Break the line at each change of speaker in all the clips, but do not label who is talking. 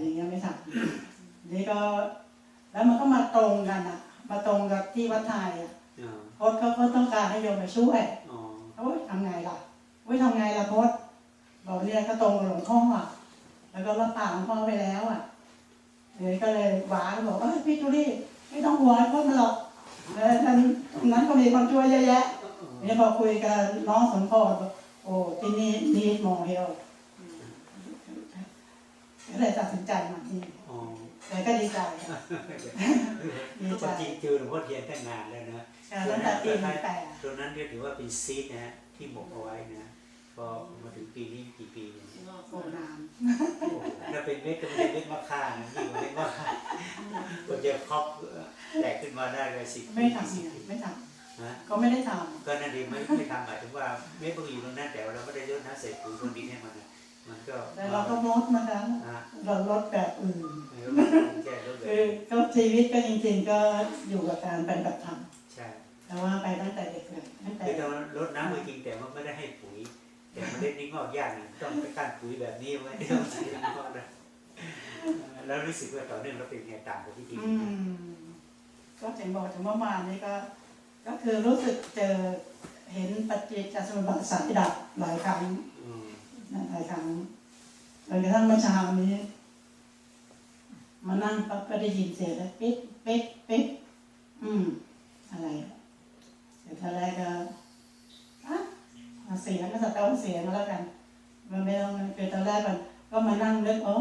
อ่าแต่
อ
ย่างเงี้ยไม่ทำนี่ก็ แล้วมันก็มาตรงกันอะมาตรงกับที่วัดไทยอะ
อ่า
โค้ชเขาก็ต้องการให้โยมไปช่วย
อ๋อ
โอ้ยทำไงล่ะโอ้ยทำไงล่ะโค้ชบอกเนี่ยก็ตรงกับหลวงพ่ออะ แล้วก็รับปากหลวงพ่อไปแล้วอะเดี๋ยวก็เลยหวานบอกเอ้ยพี่จูลี่ไม่ต้องห่วงโค้ชมาหรอกเออนั้นตรงนั้นก็มีคนช่วยเยอะแยะเนี่ยพอคุยกับน้องสมพรบอกโอ้ที่นี่นี่มองเฮล ก็เลยตัดสินใจมาที่นี่
อ๋อ
แต่ก็ดีใจค่ะดี
ทุก
ใจ
คนจริงเจอหลวงพ่อเทียนตั้งนานแล้วนะ
ตั้งแต่ปีหนึ่งแปด
ตรงนั้นก็ถือว่าเป็นซีดนะฮะที่หมกเอาไว้นะพอมาถึงปีนี้กี่ปีเนี่ย
โอ้นาน
โอ้โหถ้าเป็นเม็ดก็ไม่ใช่เม็ดมะข่านะยิ่งกว่าเม็ดมะข่าก็จะครอบแตกขึ้นมาได้เลยสิบ
ไม่ทำ
สิบ
เนี่ย
ปี
ไม่ท
นะำ
ก็ไม่ได้ท
ก็นั่นเองไม่ไม่ทำหมายถึงว่าเม็ดมันอยู่ตรงนั้นแต่ว่าเราไม่ได้ยดน้ำใส่ปุ๋ยพรวนดินให้มันนะ มันก็ำ
แต่เราก็ลดนะคะ
อะ
เราลดแบบอื่น
เออมันแก้ลดเล
คือยก็ชีวิตก็จริง ๆ ก็อยู่กับการปฏิบัติธรรม
ใช่
แต่ว่าไปตั้งแต่เด็กเลยตั้งแต่
คือตอนลดน้ำก็จริงแต่ว่าไม่ได้ให้ปุ๋ย แต่เมล็ดนี้งอกยากนะต้องไปกั้นปุ๋ยแบบนี้ไว้เดี๋ยวมันจะงอกนะเออแล้วรู้สึกว่าต่อเนื่องแล้วเป็นไงต่างกับพิธี
อืมก็ถึงบอกถึงเมื่อวานนี้ก็ ก็คือรู้สึกเจอเห็นปฏิจจสมุปบาทสายดับหลายครั้ง
อืม
นะหลายครั้งจนกระทั่งเมื่อเช้านี้มานั่งปั๊บก็ได้ยินเสียงแล้วปิ๊ดปิ๊ดปิ๊ดอืม อะไรแต่ทีแรกก็อะเอาเสียงก็สแต่ว่าเสียงแล้วกัน มันไม่ต้องคือตอนแรกมันก็มานั่งนึกอ๋อ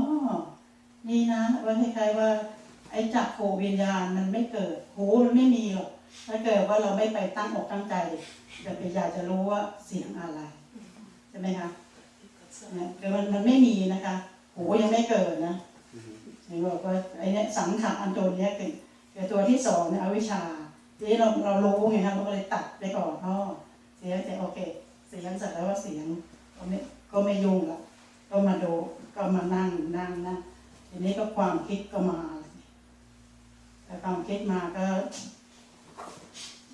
นี่นะว่าคล้ายๆว่า ไอ้จักโควิญญาณมันไม่เกิดหูมันไม่มีหรอกถ้าเกิดว่าเราไม่ไปตั้งอกตั้งใจจะไปอยากจะรู้ว่าเสียงอะไรใช่ไหมคะ นี่ยคือมันมันไม่มีนะคะหูยังไม่เกิดนะ
อืม
เห็นบอกว่าไอ้เนี่ยสังขารอันตัวเนี้ยคือคือตัวที่สองเนี่ยอวิชชาทีนี้เราเรารู้ไงครับเราก็เลยตัดไปก่อนอ๋อเสียงเสียงโอเค เสียงเสร็จแล้วว่าเสียงก็ไม่ก็ไม่ยุ่งละก็มาดูก็มานั่งนั่งนั่งทีนี้ก็ความคิดก็มาแต่ความคิดมาก็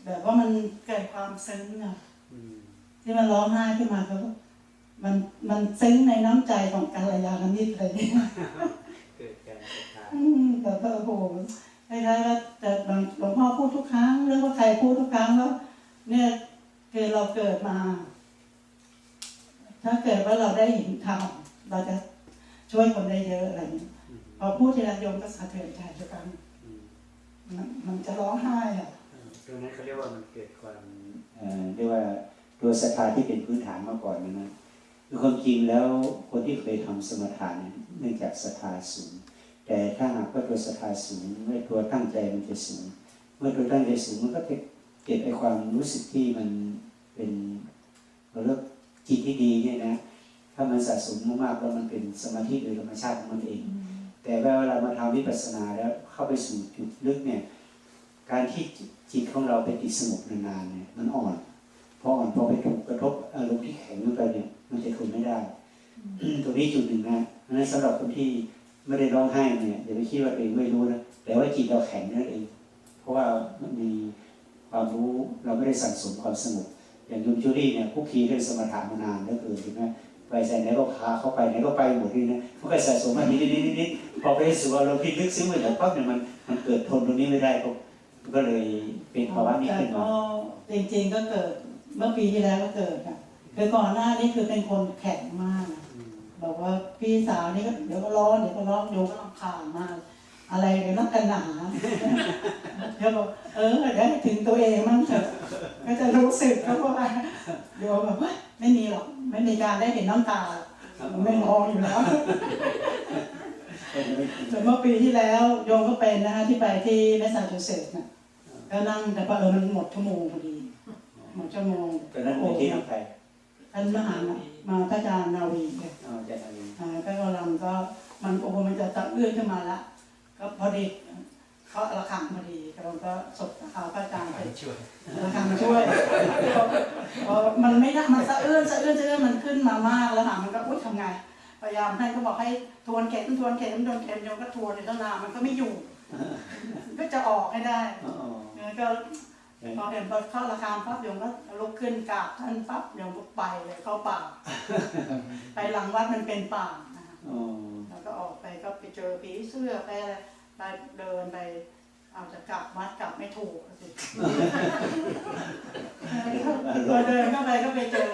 แบบว่ามันเกิดความซึ้งอะ
อืม
ที่มันร้องไห้ขึ้นมาก็ มันมันซึ้งในน้ำใจของกัลยาณมิตรเลย
เกิดการศรัทธา
อืมแต่ก็โอ้โหคล้ายๆว่าแต่หลวงพ่อพูดทุกครั้งหรือว่าใครพูดทุกครั้งแล้วเนี่ยคือเราเกิดมา ถ้าเกิดว่าเราได้เห็นธรรมเราจะช่วยคนได้เยอะอะไรอย่างเงี้ย
อืม
พอพูดทีละโยมก็สะเทือนใจทุกครั้ง
อืม
มันมันจะร้องไห้อะ
เออตรงนั้นเขาเรียกว่ามันเกิดความ
เอ่อเรียกว่าตัวศรัทธาที่เป็นพื้นฐานมาก่อนนะนะ คือความจริงแล้วคนที่เคยทำสมถะเนี่ยเนื่องจากศรัทธาสูง แต่ถ้าหากว่าตัวศรัทธาสูงเมื่อตัวตั้งใจมันจะสูง เมื่อตัวตั้งใจสูงมันก็จะเก็บไอ้ความรู้สึกที่มันเป็นเราเรียกจิตที่ดีเนี่ยนะ ถ้ามันสะสมมากๆแล้วมันเป็นสมาธิโดยธรรมชาติของมันเอง แต่เวลามาทำวิปัสสนาแล้วเข้าไปสู่จุดลึกเนี่ย การที่จิตของเราไปติดสงบนานๆเนี่ยมันอ่อน พออ่อนพอไปถูกกระทบอารมณ์ที่แข็งลงไปเนี่ยมันจะทนไม่ได้ตรงนี้จุดหนึ่งนะเพราะฉะนั้นสำหรับคนที่ไม่ได้ร้องไห้เนี่ยอย่าไปคิดว่าตัวเองไม่รู้นะแต่ว่าจิตเราแข็งนั่นเอง เพราะว่ามันมีความรู้เราไม่ได้สั่งสมความสงบอย่างยุมจูรี่เนี่ยผู้คีเรื่องสมถะมานานเหลือเกินถูกไหมไปใส่ไหนก็พาเข้าไปไหนก็ไปหมดเลยนะมันก็สะสมมานิดนิดนิดนิดพอไปสู่อารมณ์ที่ลึกซึ้งไปแล้วปั๊บเนี่ยมันมันเกิดทนตรงนี้ไม่ได้ก็ก็เลยเป็นภาวะนี้ขึ้นมา
จริงๆก็เกิด เมื่อปีที่แล้วก็เกิดค่ะคือก่อนหน้านี้คือเป็นคนแข็งมากนะบอกว่าพี่สาวนี่ก็เดี๋ยวก็ร้อนเดี๋ยวก็ร้อนโยก็รำคาญมาก อะไรกันนักกันหนาเดี๋ยวบอกเออเดี๋ยวให้ถึงตัวเองมั่งเถอะก็จะรู้สึกแล้วว่าโยแบบว่าไม่มีหรอกไม่มีการได้เห็นน้ำตามันไม่มองอยู่แล้วแต่เมื่อปีที่แล้วโยมก็เป็นนะฮะที่ไปที่แมสซาชูเซตส์น่ะก็นั่งแต่พอเออมันหมดชั่วโมงพอดี หมดชั่วโมง
ตอนนั้นเป็นที่น้องใคร
ท่านมหามาพระอาจารย์นาวีเนี่ย
อ๋ออาจารย์อาวี
อ่าก็กำลังก็มันโอ้โหมันจะตะเอื้อนขึ้นมาละก็พอดีเขาระฆังพอดีกำลังก็สบเท้าพระอาจารย์ไป
ช่วย
ระฆังมาช่วยพอมันไม่ได้มันสะเอื้อนสะเอื้อนสะเอื้อนมันขึ้นมามากแล้วหามันก็อุ้ยทำไงพยายามท่านก็บอกให้ทวนเข็มทวนเข็มทวนเข็มโยมก็ทวนในตั้งนานมันก็ไม่อยู่ ก็จะออกให้ได้
อ๋อ
แล้วก็ พอเห็นพอเข้าระฆังปั๊บโยมก็ลุกขึ้นกราบท่านปั๊บโยมก็ไปเลยเข้าป่า ไปหลังวัดมันเป็นป่านะคะ
อ๋อ
แล้วก็ออกไปก็ไปเจอผีเสื้อไปอะไรไปเดินไปเอาจะกลับวัดกลับไม่ถูกสิพอเดินเข้าไปก็ไปเจอ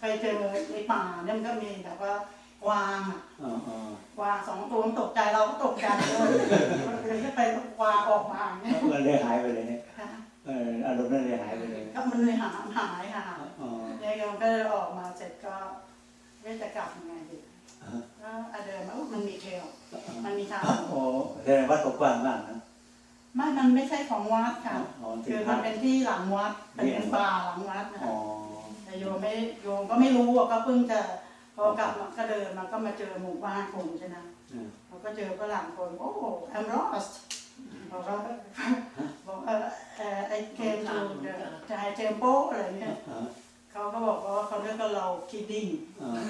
ไปเจอในป่าเนี่ยมันก็มีแบบว่ากวางอะ
อ๋ออ๋อก
วางสองตัวมันตกใจเราก็ตกใจเลยเลยก็ไปกวางออกมาอย่างเงี้ย
มันเลยหายไปเลยเนี่ย
ค่ะ
เอออารมณ์นั้นเลยหายไปเลย
ก็มันเลยหาหายค่ะ
อ๋อ
เนี่ยโยมก็เลยออกมาเสร็จก็เอ๊ะจะกลับยังไงดีก็อะเดินมาอุ๊ยมันมีเทรลมันมีทาง
โอ้แสดงว่าตกกว้างมากนะ
ไม่มันไม่ใช่ของวัดค่ะ
อ๋อถึ
คื
ง
อ
พั
มั
ก
นเป็นที่หลังวัดเป็นเป็นป่าหลังวัดนะ
อ๋อ
คะแต่โยมไม่โยมก็ไม่รู้อะก็เพิ่งจะพอกลับมาก็เดินมาก็มาเจอหมู่บ้านคนใช่ไหม
อืม
เราก็เจอฝรั่งคนโอ้ I'm lost บอกว่าบอกเออเออไอ้เกมดูจะไฮเทมโปอะไรเงี้ย
อ๋อ
เขาก็บอกว่าเขาเรียกว่าเรา kidding
อ๋อ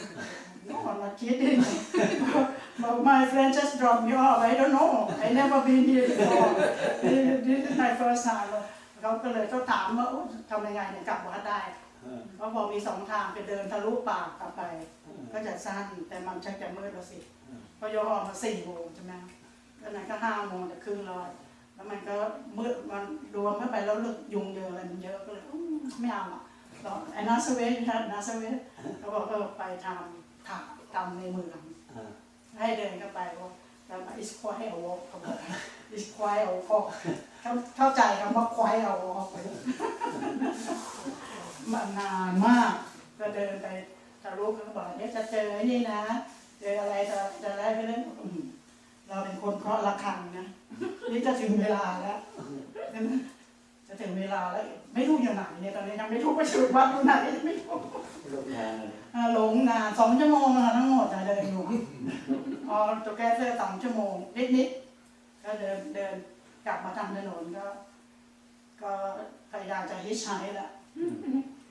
no I'm not kidding but my friend just dropped me off I don't know I never been here before this this is my first time เขาก็เลยเขาถามว่าโอ้ทำยังไงเนี่ยกลับวัดได้
อ๋อ
เขาบอกมีสองทางไปเดินทะลุป่ากลับไป ก็จะสั้นแต่มันชักจะมืดแล้วสิพอโยมออกมาสี่โมงใช่ไหม ก็นั้นก็ห้าโมงจะครึ่งแล้อะแล้วมันก็มืดมันรวมเข้าไปแล้วลึกยุงเยอะอะไรมันเยอะก็เลยไม่เอาอะแล้วไอ้นาสเวทนะนาสเวทเขาบอกเออไปทำถาทำในเมืองให้เดินเข้าไปว่าแล้ว is quite a walk เขาบอก is quite a walk เข้าเข้าใจคำว่า quite a walk ไปมันานมากก็เดินไปทะลุก็บอกเนี่ยจะเจอนี่นะเจออะไรจะจะได้ไปเล่นอืม เราเป็นคนเคาะระฆังนะนี่จะถึงเวลาแล้วใช่ไหมจะถึงเวลาแล้ว ไม่รู้อยู่ไหนเนี่ยตอนนี้ยังไม่รู้ว่าชุดวัดอยู่ไหนไม่รู้
ลงทางเลย
อ่าหลงนานสองชั่วโมงอะทั้งหมดอะเดินอยู่พอตัวแก้เสื้อสองชั่วโมงนิดนิดๆก็เดินเดินกลับมาทางถนนก็ ก็พยายามจะฮิชไชแหละ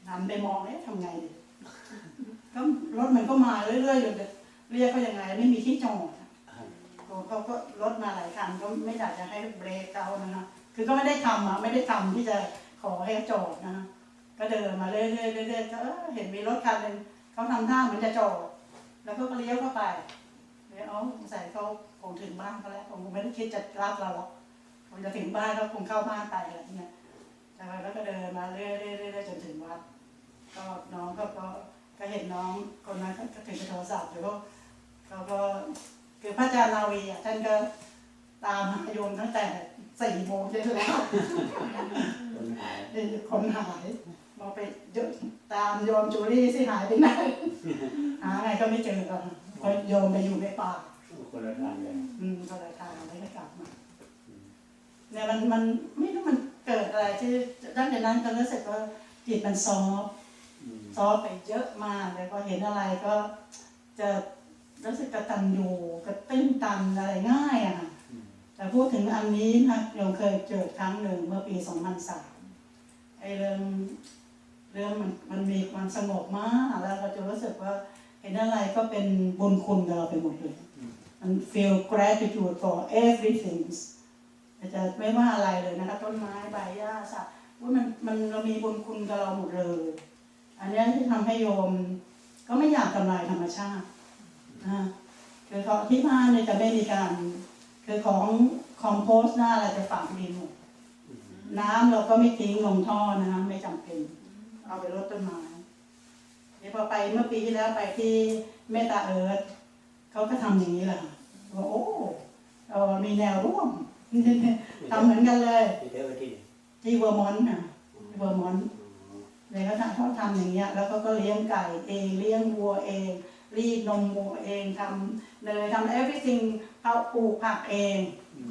หันไปมองเอ๊ะทำไงดีก็รถมันก็มาเรื่อยๆอยู่แต่เรียกเขายังไง ไม่มีที่จอด อะเขาก็รถมาหลายคันก็ไม่อยากจะให้เบรกเขานะคะคือก็ไม่ได้ทำอะไม่ได้ทำที่จะขอให้จอดนะคะก็เดินมาเรื่อยๆเรื่อยๆก็เออเห็นมีรถคันหนึ่งเขาทำท่าเหมือนจะจอดแล้วก็เลี้ยวเข้าไปเลี้ยวเอาใส่เขาคงถึงบ้านเขาแล้วคงไม่ได้คิดจะรับเราหรอกคงจะถึงบ้านเขาคงเข้าบ้านไปอะไรเงี้ยแต่ว่าแล้วก็เดินมาเรื่อยๆเรื่อยๆจนถึงวัด ก็น้องก็ก็ก็เห็นน้องคนนั้นก็ถือโทรศัพท์อยู่ก็เขาก็ คือพระอาจารย์นาวีอะท่านก็ตามหาโยมตั้งแต่สี่โมงเย็นแล้ว
คนหาย
เด็กคนหายมองไปเยอะตามโยมจูลี่สิหายไปไหนหาไงก็ไม่เจอกันเพราะโยมไปอยู่ในป่า
คนละทางเลย
อืมก็เลยทางไม่ได้กลับมาเนี่ยมันมันไม่รู้มันเกิดอะไรที่ด้านจากนั้นก็รู้สึกว่าจิตมันซอฟต์
อืม
ซอฟต์ไปเยอะมากเลยพอเห็นอะไรก็จะ รู้สึกกระตันอยู่กระตื้นตันอะไรง่ายอะค่ะแต่พูดถึงอันนี้นะโยมเคยเจอครั้งหนึ่งเมื่อปี 2003ไอ้เรื่องเรื่องมันมันมีความสงบมากแล้วเราจะรู้สึกว่าเห็นอะไรก็เป็นบุญคุณกับเราไปหมดเลยมัน feel gratitude for everything อาจจะไม่ว่าอะไรเลยนะคะต้นไม้ใบหญ้าสัตว์ว่ามันมันเรามีบุญคุณกับเราหมดเลย อันนี้ที่ทำให้โยมก็ไม่อยากทำลายธรรมชาติ นะคือเขาที่บ้านเนี่ยจะไม่มีการ คือของคอมโพสต์หน้าอะไรจะฝังดินหมดน้ำเราก็ไม่ทิ้งลงท่อนะคะไม่จำเป็น เอาไปรดต้นไม้เดี๋ยวพอไปเมื่อปีที่แล้วไปที่เมตาเอิร์ธเขาก็ทำอย่างนี้แหละว่าโอ้เออมีแนวร่วมทำเหมือนกันเลย
ที่เที่ยวที่
ที่เวอร์มอนต์ค่ะเวอร์มอนต์เลยเขาทำเขาทำอย่างเงี้ย แล้วเขาก็เลี้ยงไก่เองเลี้ยงวัวเอง รีดนมวัวเองทำเลยทำ everything เขาปลูกผักเอง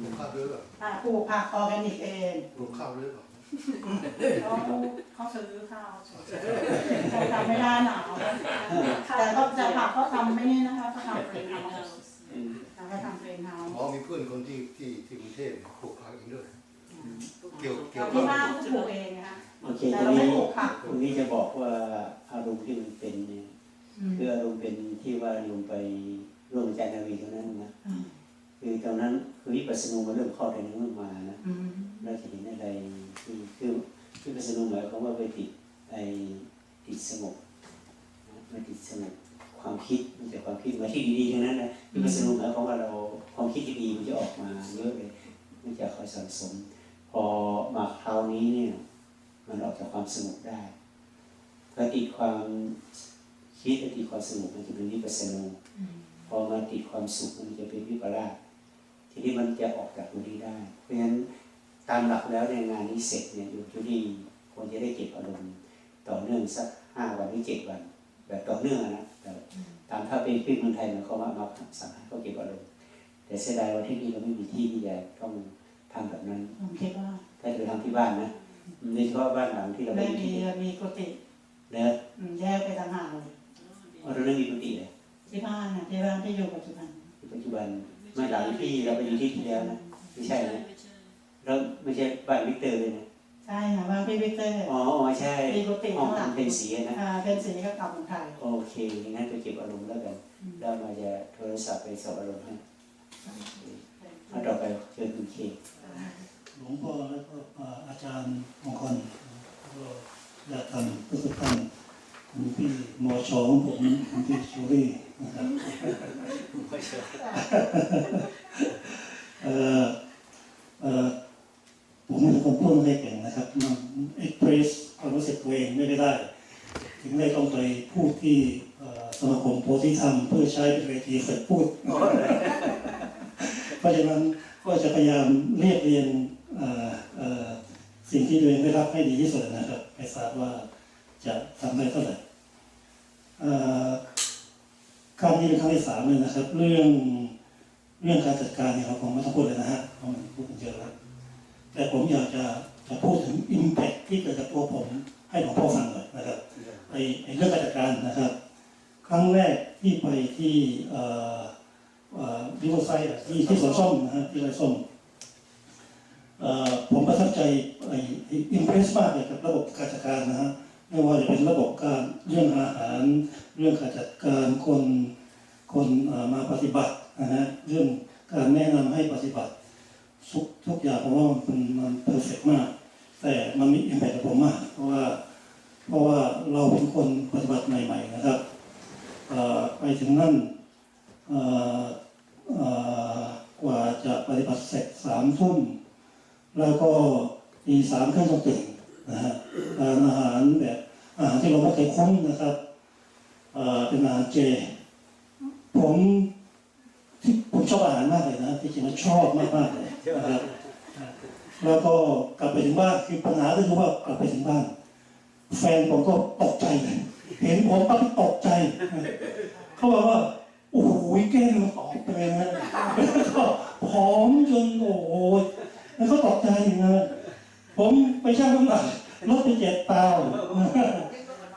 ปลูกข้าวด้วยเหรอ
อ่าปลูกผักออร์แกนิกเอง
ปลูกข้าวด้วยเหรอ
เขาเขาซื้อข้าวเขาทำไม่ได้หนาวแต่ก็จะผักเขาทำไม่นี่นะคะเขาทำเฟรนเฮาส์เขาทำเฟรนเฮาส์
อ๋อมีเพื่อนคนที่ที่ที่กรุงเทพปลูกผักเองด้วยเกี่ยวเกี่ยว
ที่บ้านก็ปลูกเองนะคะ
โอเค
แต่
ตรง
เราไม่
นี้
ปลูกผัก
ตรงนี้จะบอกว่าอารมณ์ที่มันเป็นเนี่ย
อืม
คืออารมณ์เป็นที่ว่าลงไปร่วมอาจารย์นาวีตรงนั้นนะคือตรงนั้นคือวิปัสสนูมาเริ่มเข้าในนั้นมานะ
อืม
เราจะเห็นอะไรคือคือวิปัสสนูหมายความว่าไปติดไอติดสงบนะไม่ติดสงบความคิดมันจะความคิดมาที่ดีๆทั้งนั้นนะวิปัสสนูหมายความว่าเราความคิดที่ดีมันจะออกมาเยอะเลยมันจะคอยสังสม พอมาคราวนี้เนี่ยมันออกจากความสงบได้ถ้าติดความ คิดและติดความสงบมันจะเป็นวิปัสสนู
อืม
พอมาติดความสุขมันจะเป็นวิปลาสทีนี้มันจะออกจากตรงนี้ได้ เพราะฉะนั้นตามหลักแล้วในยงานนี้เสร็จเนี่ยอยู่ที่นี่ควรจะได้เก็บอารมณ์ต่อเนื่องสักห้าวันหรือเจ็ดวัน แบบต่อเนื่องอะนะแต่ตามถ้าเป็นที่เมืองไทยมันเขาว่ามาสั่งให้เขาเก็บอารมณ์แต่เสียดายว่าที่นี่เราไม่มีที่ที่จะต้องทำแบบนั้น
ผมคิดว่า
ถ้าจะทำที่บ้านนะโดยเฉพาะบ้านหลังที่เรา
ไม่
ไม่มี
มี
ที่
มีกุฏิ
เนอะ
อืมแยกไปต่างหากเลย
เอาเราไม่มีกุฏิเลย
ที่บ้านนะที่บ้านที่อยู่ปัจจุบัน
ปัจจุบันไม่หลังที่เราไปอยู่ที่ที่แล้วนะไม่ใช่นะเราไม่ใช่บ้านวิกเตอร์เลยนะ
ใช่ค่ะบ้านพี่วิกเตอร์
อ๋ออ๋อใช่
มีกุฏิ
ห้อง
ข้างหลัง
มันเป็นสีอะนะ
อ่าเป็นสีก็กลับของไทย
โอเคงั้นไปเก็บอารมณ์แล้วกันแล้วมาจะโทรศัพท์ไปสอบอารมณ์ให้เอาต่อไปเชิญคุณเค
หลวงพ่อแล้วก็อ่าอาจารย์มงคลก็ญาติธรรมทุกท่าน คุณพี่มอชของผมคุณพี่ชูรี่นะครับเอ่อเอ่อผมไม่ใช่คนพูดไม่เก่งนะครับมันเอ็กเพรสความรู้สึกตัวเองไม่ได้ ถึงได้ต้องไปพูดที่เอ่อสมาคมโพธิธรรมเพื่อใช้เป็นเวทีฝึกพูดเพราะฉะนั้นก็จะพยายามเรียบเรียงเอ่อเอ่อสิ่งที่ตัวเองได้รับให้ดีที่สุดนะครับไม่ทราบว่าจะทำได้เท่าไหร่เอ่อครั้งนี้เป็นครั้งที่สามเลยนะครับ เรื่องเรื่องการจัดการเนี่ยเราคงไม่ต้องพูดเลยนะฮะเพราะมันพูดกันเยอะแล้วแต่ผมอยากจะจะพูดถึง Impact ที่เกิดกับตัวผม ให้หลวงพ่อฟังหน่อยนะครับไอ้ไอ้เรื่องการจัดการนะครับ ครั้งแรกที่ไปที่เอ่อวิวไซต์ที่ที่สวนส้มนะฮะที่ไรส้มเอ่อผมประทับใจไอ้อิมเพรสมากเลยกับระบบการจัดการนะฮะ ไม่ว่าจะเป็นระบบการเรื่องอาหาร เรื่องการจัดการคนคนมาปฏิบัตินะฮะเรื่องการแนะนำให้ปฏิบัติทุกทุกอย่างผมว่ามันมันเพอร์เฟกมาก แต่มันมีอิมแพคกับผมมาก เพราะว่าเพราะว่าเราเป็นคนปฏิบัติใหม่ ๆ นะครับไปถึงนั่นกว่าจะปฏิบัติเสร็จสามทุ่มแล้วก็ตีสามขึ้นต้องตื่น นะฮะทานอาหารแบบอาหารที่เราไม่เคยคุ้นนะครับเอ่อเป็นอาหารเจ ผมที่ผมชอบอาหารมากเลยนะที่จริงแล้วชอบมากๆเลยนะครับแล้วก็กลับไปถึงบ้านคือปัญหาก็คือว่ากลับไปถึงบ้าน แฟนผมก็ตกใจเลยเห็นผมปั๊บตกใจเขาบอกว่าโอ้โหแก้มออกไปเลยนะแล้วก็ผอมจนโอ้โหแล้วก็ตกใจนะผมไปชั่งน้ำหนัก ลดไปเจ็ดเตา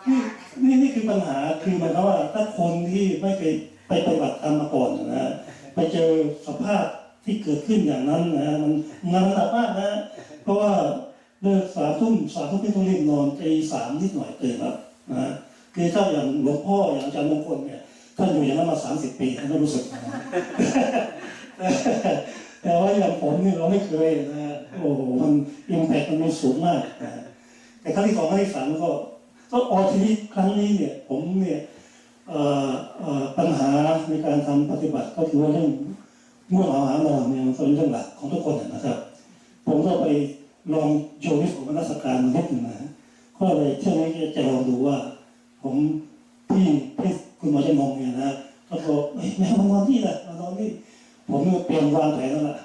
นี่นี่นี่คือปัญหาคือหมายความว่าถ้าคนที่ไม่เคยไปปฏิบัติธรรมมาก่อนนะไปเจอสภาพที่เกิดขึ้นอย่างนั้นนะมันงานหนักมากนะเพราะว่าเลิกสามทุ่มสามทุ่มพี่ต้องรีบนอนตีสามนิดหน่อยตื่นแล้วนะคือถ้าอย่างหลวงพ่ออย่างอาจารย์มงคลเนี่ยท่านอยู่อย่างนั้นมาสามสิบปีท่านไม่รู้สึกนะแต่ว่าอย่างผมเนี่ยเราไม่เคยนะโอ้โหมันอิมแพคมันสูงมากนะ แต่ครั้งที่สองครั้งที่สามก็ก็ออทีนี้ครั้งนี้เนี่ย ผมเนี่ยปัญหาในการทำปฏิบัติก็คือว่าเรื่องง่วงเหงาหานอนเนี่ยมันเป็นเรื่องหลักของทุกคนนะครับ ผมก็ไปลองโชว์ที่ผมนักสการนิดหนึ่งนะก็เลยเที่ยวนี้จะลองดูว่า ผมพี่พี่คุณหมอจะมองเนี่ยนะก็บอกเอ้ยแม่มานอนที่ละมานอนที่ผมเตรียมวางแผนแล้วล่ะ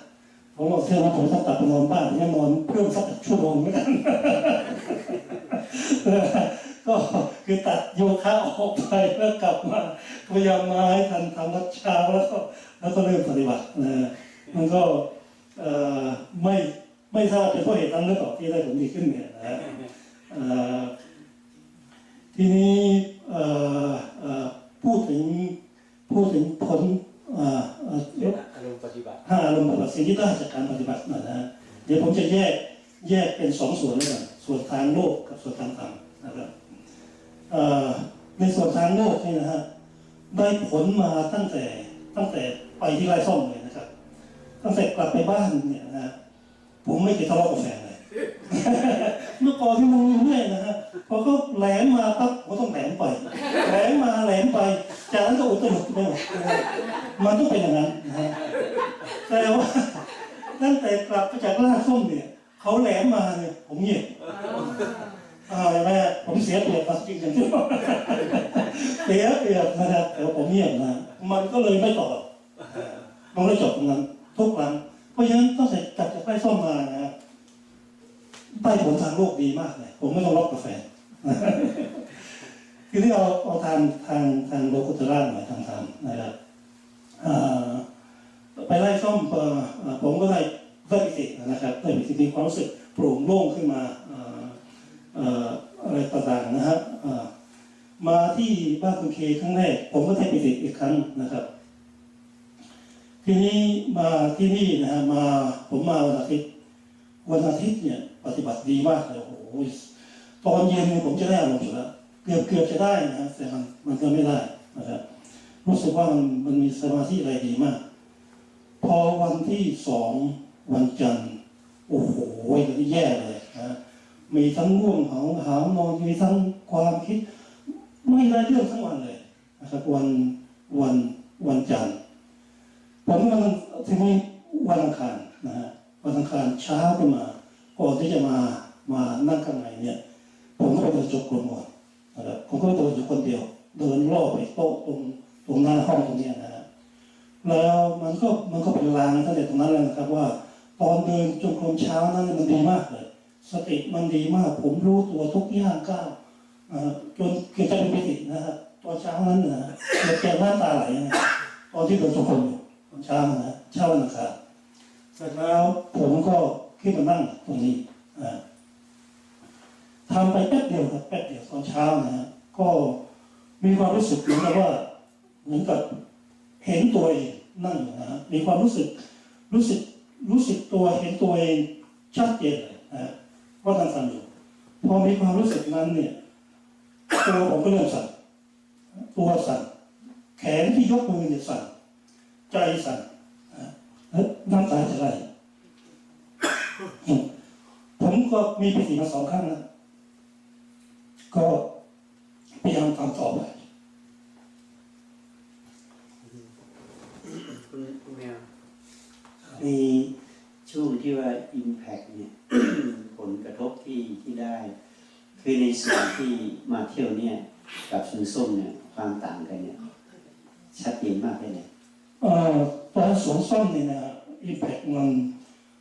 ผมบอกเที่ยวนี้ผมต้องกลับไปนอนบ้านผมจะนอนเพิ่มสักชั่วโมงเหมือนกัน ก็คือตัดโยคะ ออกไปแล้วกลับมาพยายามมาให้ทันทำวัดเช้าแล้วก็แล้วก็เริ่มปฏิบัตินะมันก็เอ่อไม่ไม่ทราบเป็นเพราะเหตุนั้นหรือเปล่าที่ได้ผลดีขึ้นเนี่ยนะฮะเอ่อทีนี้เอ่อเอ่อพูดถึงพูดถึงผลเอ่อเอ่อ
อารมณ์ปฏิบัติ
ห้าอารมณ์ปฏิบัติสิ่งที่ได้จากการปฏิบัตินะฮะเดี๋ยวผมจะแยกแยกเป็นสองส่วนเลยกันส่วนทางโลกกับส่วนทางธรรมนะครับเอ่อ ในส่วนทางโลกนี่นะฮะได้ผลมาตั้งแต่ตั้งแต่ไปที่ไร่ส้มเลยนะครับ ตั้งแต่กลับไปบ้านเนี่ยนะฮะผมไม่เคยทะเลาะกับแฟนเลยเมื่อก่อนที่มึงเรื่อยนะฮะพอเขาแหลมมาปั๊บผมก็ต้องแหลมไปแหลมมาแหลมไปจากนั้นก็อุตลุดไปหมดนะฮะมันต้องเป็นอย่างนั้นนะฮะแต่ว่าตั้งแต่กลับมาจากล่าส้มเนี่ยเขาแหลมมาเนี่ยผมเงียบอ่าเห็นไหมฮะ ผมเสียเปรียบมาจริงอย่างเสียเปรียบนะครับแต่ว่าผมเงียบนะมันก็เลยไม่ตอบมันเลยจบตรงนั้นทุกครั้งเพราะฉะนั้นต้องเสร็จกลับจากไร่ส้มมานะครับได้ผลทางโลกดีมากเลยผมไม่ต้องรับกาแฟทีนี้เอาเอาทางทางทางโลกุตระหน่อยทางธรรมนะครับไปไล่ซ่อมผมก็ได้ได้ปิตินะครับได้ปิติมีความรู้สึกโปร่งโล่งขึ้นมา อะไรต่างๆนะฮะมาที่บ้านคุณเคครั้งแรก ผมก็ได้ปิติอีกครั้งนะครับ ทีนี้มาที่นี่นะฮะมาผมมาวันอาทิตย์วันอาทิตย์เนี่ย ปฏิบัติดีมากเลยโอ้โหตอนเย็นเนี่ยผมจะได้อารมณ์อยู่แล้วเกือบเกือบจะได้นะฮะแต่มันมันก็ไม่ได้นะครับรู้สึกว่ามันมันมีสมาธิอะไรดีมาก พอวันที่สองวันจันทร์โอ้โหวันนี้แย่เลยนะ มีทั้งง่วงเหาหาวนอนมีทั้งความคิด ไม่ได้เรื่องทั้งวันเลยนะครับวันวันวันจันทร์ผมวันทีนี้วันอังคารนะฮะวันอังคารเช้าขึ้นมาก่อนที่จะมามานั่งข้างในเนี่ยผมก็ไปเดินจกรมก่อนนะครับผมก็เดินอยู่คนเดียว เดินรอบไปโต๊ะตรงตรงหน้าห้องตรงเนี้ยนะฮะแล้วมันก็มันก็เป็นลางตั้งแต่ตรงนั้นเลยนะครับว่า ตอนเดินจงกรมเช้านั้นมันดีมากเลย สติมันดีมาก ผมรู้ตัวทุกย่างก้าวจนเกิดจะเป็นปิตินะครับตอนเช้านั้นนะฮะเกิดแก่หน้าตาไหลนะตอนที่เดินจงกรมอยู่ตอนเช้านะเช้าวันอังคาเสร็จแล้วผมก็ขึ้นมานั่งตรงนี้อ่าทำไปแป๊บเดียวครับแป๊บเดียวตอนเช้านะฮะก็มีความรู้สึกเหมือนกับว่า เหมือนกับเห็นตัวเองนั่งอยู่นะฮะมีความรู้สึกรู้สึกรู้สึกตัวเห็นตัวเองชัดเจนเลยนะ ว่านั่งทำอยู่พอมีความรู้สึกนั้นเนี่ยตัวผมก็เริ่มสั่นตัวสั่นแขนที่ยกมือเนี่ยสั่นใจสั่นแล้วน้ำตาจะไหลผมก็มีปิติมาสองครั้งนะก็พยายามทำต่อไป
คุณแมว
ในช่วงที่ว่า Impact เนี่ย ผลกระทบที่ที่ได้ คือในส่วนที่มาเที่ยวเนี่ย กับชุนส้มเนี่ยความต่างกันเนี่ยชัดเจนมากเลยเนี่ย
เอ่อตอนสวนส้มเนี่ยนะอิมแพคมัน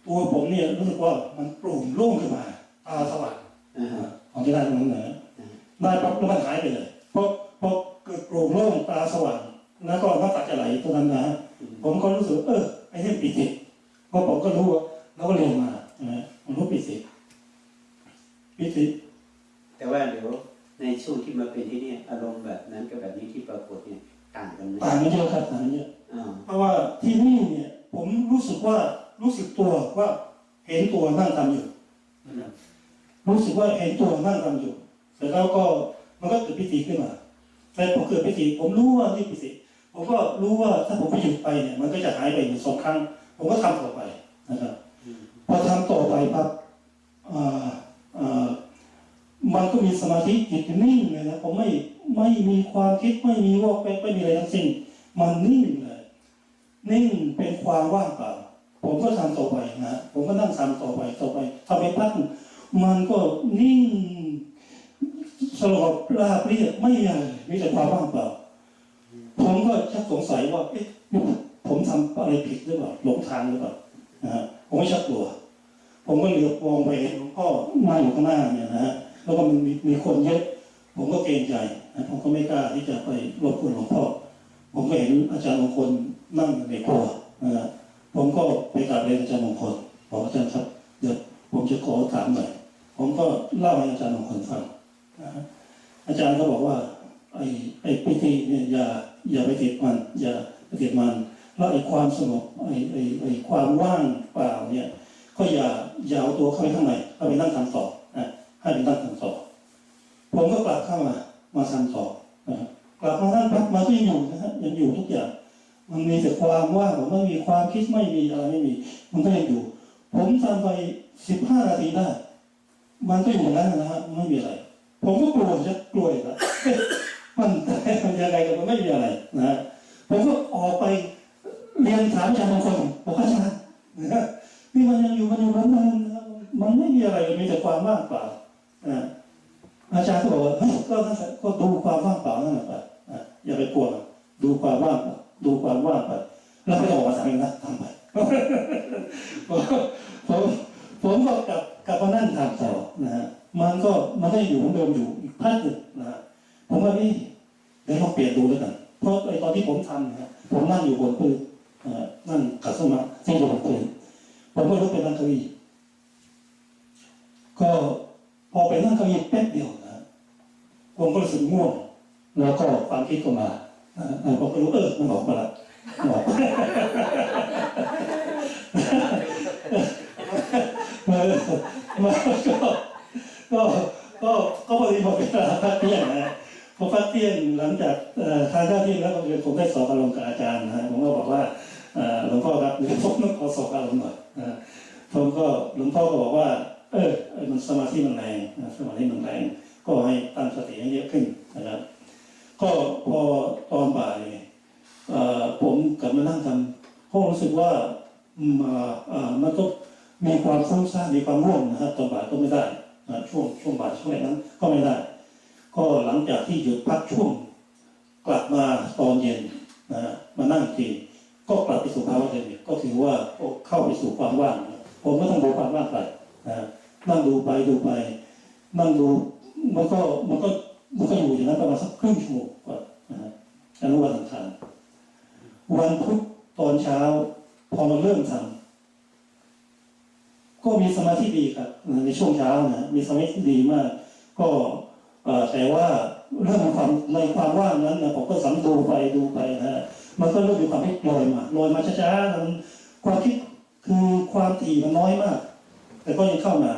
ตัวผมเนี่ยรู้สึกว่ามันโปร่งโล่งขึ้นมาตาสว่าง
อ่าฮะ
ของที่ได้ตรงนั้นนะได้ปั๊บแล้วมันหายไปเลยเพราะเพราะเกิดโปร่งโล่งตาสว่างแล้วก็น้ำตาจะไหลตรงนั้นนะฮะ ผมก็รู้สึกเออไอ้นี่ปิติเพราะผมก็รู้ว่าเราก็เรียนมาใช่ไหมมันรู้ปิติปิติ
แต่ว่าเดี๋ยวในช่วงที่มาเป็นที่เนี่ยอารมณ์แบบนั้นกับแบบนี้ที่ปรากฏเนี่ยต่างกันไหม
ต่างกันเยอะครับต่างกันเยอะ
อ่า
เพราะว่าที่นี่เนี่ยผมรู้สึกว่ารู้สึกตัวว่าเห็นตัวนั่งทำอยู่นะครับรู้สึกว่าเห็นตัวนั่งทำอยู่เสร็จแล้วก็มันก็เกิดปิติขึ้นมาแต่พอเกิดปิติผมรู้ว่านี่ปิติผมก็รู้ว่าถ้าผมไปหยุดไปเนี่ยมันก็จะหายไปหนึ่งสองครั้ง ผมก็ทำต่อไปนะครับ
อืม
พอทำต่อไปปั๊บอ่าอ่ามันก็มีสมาธิจิตนิ่งเลยนะผมไม่ไม่มีความคิดไม่มีวอกแวกไม่มีอะไรทั้งสิ้นมันนิ่งเลย นิ่งเป็นความว่างเปล่า ผมก็ทำต่อไปนะผมก็นั่งทำต่อไปต่อไปทำไปพักหนึ่งมันก็นิ่งสลบราบเรียบไม่มีอะไรมีแต่ความว่างเปล่าผมก็ชักสงสัยว่าเอ๊ะผมทำอะไรผิดหรือเปล่าหลงทางหรือเปล่านะฮะผมก็ชักกลัว ผมก็เหลือบมองไปเห็นหลวงพ่อนั่งอยู่ข้างหน้าเนี่ยนะฮะแล้วก็มีมีคนเยอะผมก็เกรงใจนะผมก็ไม่กล้าที่จะไปรบกวนหลวงพ่อ ผมก็เห็นอาจารย์มงคลนั่งอยู่ในครัวนะฮะ ผมก็ไปกราบเรียนอาจารย์มงคลบอกอาจารย์ครับเดี๋ยวผมจะขอถามหน่อยผมก็เล่าให้อาจารย์บางคนฟังนะอาจารย์ก็บอกว่าไอ้ไอ้พิธีเนี่ยอย่าอย่าไปติดมัน อย่าไปติดมันแล้วไอ้ความสงบไอ้ไอ้ไอ้ความว่างเปล่าเนี่ยก็อย่าอย่าเอาตัวเข้าไปข้างในเอาไปนั่งทำต่อนะให้ไปนั่งทำต่อ ผมก็กลับเข้ามามาทำต่อนะกลับมาท่านพักมาก็ยังอยู่นะฮะยังอยู่ทุกอย่าง มันมีแต่ความว่างไม่มีความคิดไม่มีอะไรไม่มี มันก็ยังอยู่ ผมทำไปสิบห้านาทีได้ มันก็อยู่อย่นั้นนะฮะไม่มีอะไร ผมก็กลัวจะกลัวอีกแล้วมันมันยังไงกันมันไม่มีอะไรนะฮะผมก็ออกไปเรียนถามอาจารย์บางคนบอกอาจารย์นี่มันยังอยู่มันอยู่มันมันมันไม่มีอะไรมีแต่ความว่างเปล่าอาจารย์ก็บอกว่าก็ก็ดูความว่างเปล่านั่นแหละไปนะอย่าไปกลัวดูความว่างเปล่า ดูความว่างไปแล้วไม่ต้องออกมาทำเองนะทำไปผมผมก็กลับกลับมานั่งทำต่อนะฮะมันก็มันก็ยังอยู่เหมือนเดิมอยู่อีกพักหนึ่งนะฮะผมว่านี่เดี๋ยวลองเปลี่ยนดูแล้วกันเพราะไอ้ตอนที่ผมทำนะฮะผมนั่งอยู่บนพื้นนะฮะนั่งขัดสมาธิอยู่บนพื้นผมก็ลุกไปนั่งเก้าอี้ก็พอไปนั่งเก้าอี้แป๊บเดียวนะผมก็รู้สึกง่วงแล้วก็ความคิดก็มา นะฮะผมก็รู้เออมันออกมาละออกเออมันก็ก็ก็ก็พอดีพอเวลาพักเที่ยงนะพอพักเที่ยงหลังจากเอ่อทานข้าวเที่ยงแล้วผมได้สอบอารมณ์กับอาจารย์นะผมก็บอกว่าเอ่อหลวงพ่อครับเดี๋ยวผมต้องขอสอบอารมณ์หน่อยนะผมก็หลวงพ่อก็บอกว่า เออเออมันสมาธิมันแรงนะสมาธิมันแรงก็ให้ตั้งสติให้เยอะขึ้นนะครับ ก็พอตอนบ่ายผมกลับมานั่งทำก็รู้สึกว่ามามันก็มีความฟุ้งซ่านมีความง่วงนะฮะตอนบ่ายก็ไม่ได้นะช่วงช่วงบ่ายช่วงนั้น ก็ไม่ได้ ก็หลังจากที่หยุดพักช่วง กลับมาตอนเย็นนะมานั่งกทีก็กลับไปสู่ภาวะเดิมก็ถือว่าเข้าไปสู่ความว่าง ผมไม่ต้องดูความว่างไปนะนั่งดูไปดูไป นั่งดูมันก็มันก็ มันก็อยู่อย่างนั้นประมาณสักครึ่งชั่วโมงกว่านะฮะอันนั้นวันสำคัญวันพุธตอนเช้า พอเราเริ่มทำก็มีสมาธิดีครับในช่วงเช้านะมีสมาธิดีมาก ก็แต่ว่าเรื่องของความในความว่างนั้นนะผมก็สำดูไปดูไปนะฮะมันก็เริ่มมีความคิดลอยมาลอยมาช้าๆมันความคิดคือความถี่มันน้อยมาก แต่ก็ยังเข้ามา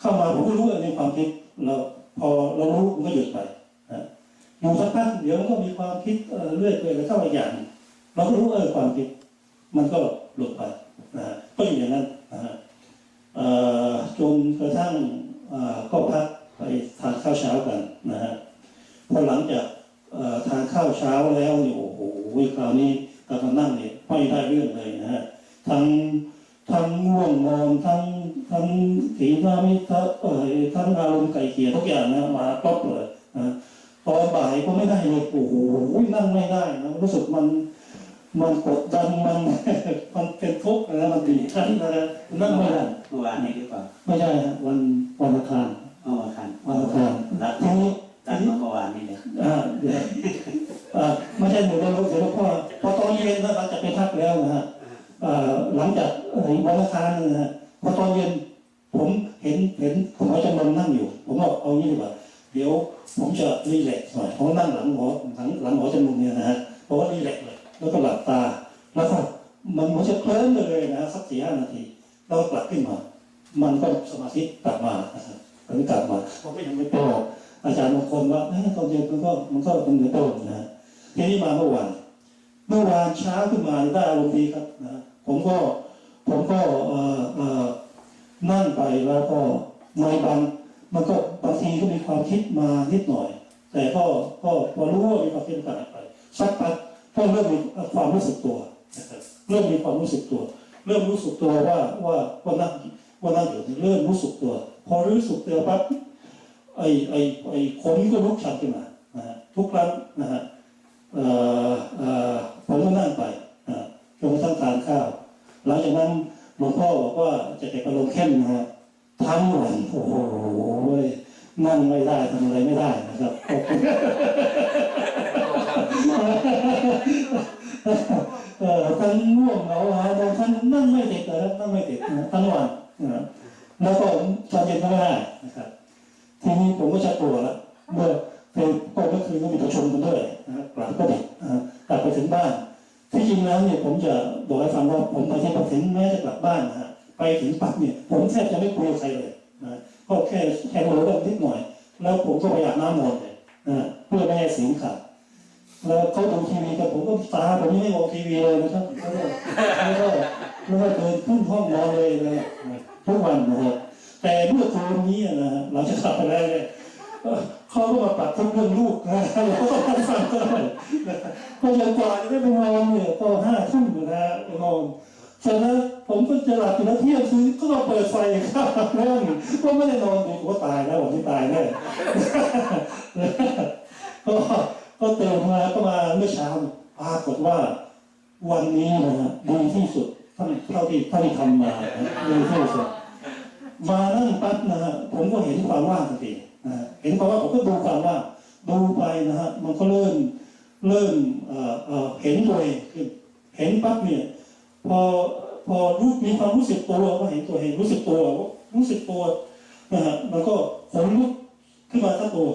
เข้ามาผมก็รู้ว่าในความคิดเรา พอเรารู้มันก็หยุดไปอยู่สักพักเดี๋ยวมันก็มีความคิดเรื่อยไปแล้วเข้ามาอย่างเราก็รู้เออความคิด มันก็หลุดไปนะฮะก็อยู่อย่างนั้นนะฮะจนกระทั่งก็พักไปทานข้าวเช้ากันนะฮะพอหลังจากทานข้าวเช้าแล้วเนี่ยโอ้โหคราวนี้กลับมานั่งเนี่ยไม่ได้เรื่องเลยนะฮะทั้ง งถีนามิทะเอ่ยทั้งอารมณ์ไก่เกลียทุกอย่างนะมาครบเลยนะตอนบ่ายก็ไม่ได้เลยโอ้โหนั่งไม่ได้นะรู้สึกมันมันกดดันมันมันเป็นทุกข์นะมันดีขั้นนะนั่งไม่ได้
เมื่อวานนี้หรือเปล่า
ไม่ใช่ฮะวันวันอังคาร
เมื่อวานคัน
วันอังคาร
รับ
ทีนี้
รั
ที
บ
นี้
เมื่อวานนี้เลย
อ่าเดี๋ยวอ่าไม่ใช่หนูเรารู้เดี๋ยวพ่อพอตอนเย็นนะหลังจากไปพักแล้วนะฮะอ่าหลังจากเอ่อวันอังคารนะฮะพอตอนเย็น ผมเห็นเห็นผมเอาจำนวนนั่งอยู่ ผมบอกเอางี้ดีกว่าเดี๋ยวผมจะรีแลกซ์หน่อยผมก็นั่งหลังหมอหลังหลังหมอจำนวนเนี่ยนะฮะผมก็รีแลกซ์เลยแล้วก็หลับตาแล้วก็มันมันจะเคลิ้มไปเลยนะสักสี่ห้านาทีแล้วก็กลับขึ้นมา มันก็สมาธิกลับมานะครับตอนกลับมาผมก็ยังไม่ไปบอกอาจารย์บางคนว่าเอ้ยตอนเย็นมันก็มันก็เป็นเหมือนเดิมนะฮะทีนี้มาเมื่อวานเมื่อวานเช้าขึ้นมาได้อารมณ์ดีครับนะผมก็ผมก็เอ่อเอ่อ นั่งไปแล้วก็ในบางมันก็บางทีก็มีความคิดมานิดหน่อย แต่ก็ก็พอรู้ว่ามีความคิดผ่านไปสักพักก็เริ่มมีความรู้สึกตัวนะครับเริ่มมีความรู้สึกตัว เริ่มรู้สึกตัวว่าว่าว่านั่งว่านั่งอยู่เริ่มรู้สึกตัว พอรู้สึกตัวปั๊บไอไอไอคนนี้ก็ลุกชันขึ้นมานะฮะทุกครั้งนะฮะเอ่อเอ่อผมก็นั่งไปจนกระทั่งทานข้าวหลังจากนั้น หลวงพ่อบอกว่าจะเก็บอารมณ์เข้มนะฮะทั้งวันโอ้โหนั่งไม่ได้ทำอะไรไม่ได้นะครับขอบคุณเออทั้งง่วงเหงาหาบางท่านนั่งไม่ติดเลยครับนั่งไม่ติดทั้งวันนะแล้วก็ตอนเย็นก็ไม่ได้นะครับทีนี้ผมก็จะกลัวละเมื่อเป็นก็เมื่อคืนก็มีประชุมกันด้วยนะกลับก็ดึกกลับไปถึงบ้าน ที่จริงแล้วเนี่ยผมจะบอกให้ฟังว่าผมไปที่ปักถึงแม้จะกลับบ้านนะฮะไปถึงปักเนี่ยผมแทบจะไม่คุยกับใครเลยนะก็แค่แค่โมโหนิดหน่อย แล้วผมก็ไปอาบน้ำมนต์เลยนะเพื่อไม่ให้เสียงขาดแล้วเขาดูทีวีกับผมก็ตาผมยังไม่มองทีวีเลยนะครับแล้วก็แล้วก็แล้วก็เดินขึ้นห้องนอนเลยนะทุกวันนะครับแต่เมื่อคืนนี้นะฮะเราจะกลับไปแล้วเนี่ย เขาก็มาปรับทุกเรื่องลูกนะเราก็ต้องฟังกันหน่อยนะครับก็ยังกว่าจะได้ไปนอนเนี่ยก็ห้าทุ่มนะฮะไปนอนเสร็จแล้วผมก็จะหลับอยู่แล้วเที่ยงคืนก็มาเปิดไฟเข้าเรื่องก็ไม่ได้นอนดีกว่าตายแล้ววันที่ตายแน่ก็ก็เตื่นมาก็มาเมื่อเช้าปรากฏว่าวันนี้นะฮะดีที่สุดท่าที่เท่าที่ท่าที่ทำมาดีที่สุดมานั่งปั๊บนะฮะผมก็เห็นความว่างทันที เห็นควาว่าผมก็ดูความว่าดูไปนะฮะมันก็เริ่มเริ่มเห็นตัวเองขึ้นเห็นปั๊บเนี่ยพอพอรู้มีความรู้สึกตัวว่าเห็นตัวเห็นรู้สึกตัวรู้สึกตัวนะฮะมันก็ขนลุกขึ้นมาทั้งตัว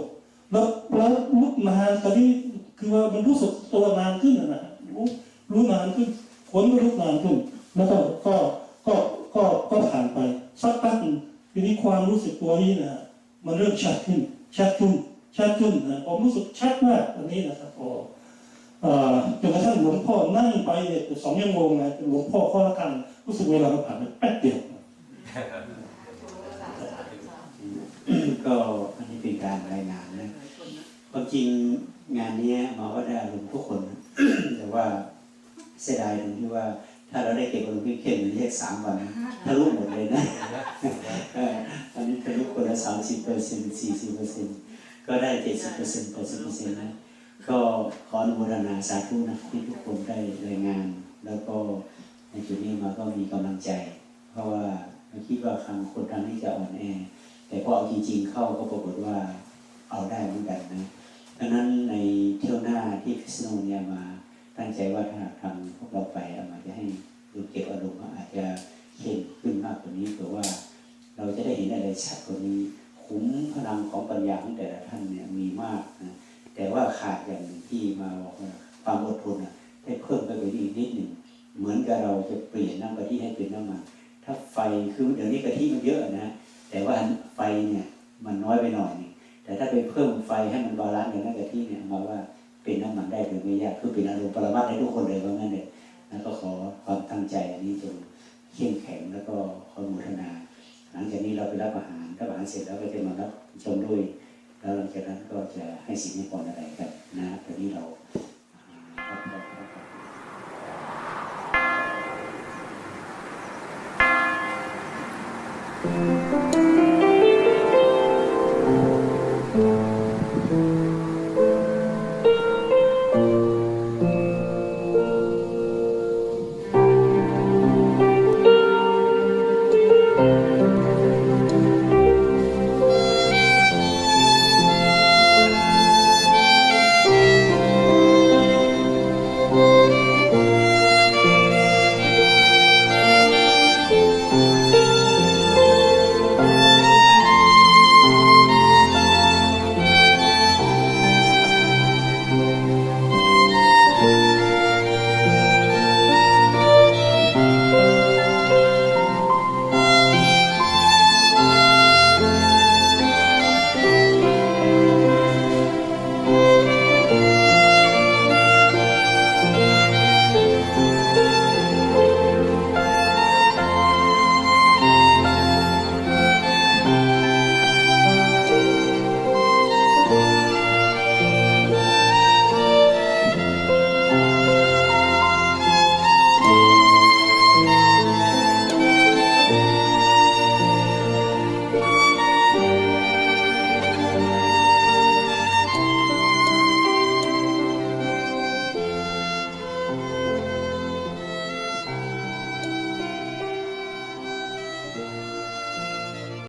แล้วแล้วลุกนานตอนนี้คือว่ามันรู้สึกตัวนานขึ้นนะนะรู้รู้นานขึ้นขนก็ลุกนานขึ้นแล้วก็ก็ก็ก็ก็ผ่านไปสักพักทีนี้ความรู้สึกตัวนี้นะฮะมันเริ่มชัดขึ้น ชัดขึ้นชัดขึ้นนะผมรู้สึกชัดมากอันนี้นะครับพอเอ่อจนกระทั่งหลวงพ่อนั่งไปเนี่ยสองชั่วโมงนะหลวงพ่อข้อละกัน รู้สึกเวลามันผ่านไปแป๊บเดียว
ก็อันนี้เป็นการรายงานนะความจริงงานเนี้ยหมาก็ได้อารมณ์ทุกคนนะแต่ว่าเสียดายตรงที่ว่า ถ้าเราได้เก็บอารมณ์เข้มๆเรียกสามวันทะลุหมดเลยนะ สามสิบเปอร์เซ็นต์สี่สิบเปอร์เซ็นต์ก็ได้เจ็ดสิบเปอร์เซ็นต์แปดสิบเปอร์เซ็นต์นะก็ขออนุโมทนาสาธุนะที่ทุกคนได้รายงาน แล้วก็ในจุดนี้มาก็มีกำลังใจ เพราะว่าไม่คิดว่าครั้งคนทางนี้จะอ่อนแอ แต่พอเอาจริงๆเข้าก็ปรากฏว่าเอาได้เหมือนกันนะดังนั้นในเที่ยวหน้าที่พิษณุเนี่ยมาตั้งใจว่าถ้าหากทางพวกเราไปอามาจะให้ดูเก็บอารมณ์ว่าอาจจะเข้มขึ้นมากกว่านี้เผื่ว่า เราจะได้เห็นอะไรชัดกว่านี้คุ้มพลังของปัญญาของแต่ละท่านเนี่ยมีมากนะแต่ว่าขาดอย่างหนึ่งที่มาบอกว่าความอดทนนะได้เพิ่มไปกว่านี้อีกนิดหนึ่งเหมือนกับเราจะเปลี่ยนน้ำกะทิให้เป็นน้ำมันถ้าไฟคือเดี๋ยวนี้กะทิมันเยอะนะแต่ว่าไฟเนี่ยมันน้อยไปหน่อยนึงแต่ถ้าไปเพิ่มไฟให้มันบาลานซ์อย่างนั้นกะทิเนี่ยมาว่าเป็นน้ำมันได้โดยไม่ยากคือเป็นอารมณ์ปรมาให้ทุกคนเลยว่างั้นเลยแล้วก็ขอความตั้งใจอันนี้จงเข้มแข็งแล้วก็ขออนุโมทนา หลังจากนี้เราไปรับอาหารรับอาหารเสร็จแล้วก็จะมารับชมด้วย แล้วหลังจากนั้นก็จะให้สิ่งให้ก่อนอะไรกันนะตอนนี้เรา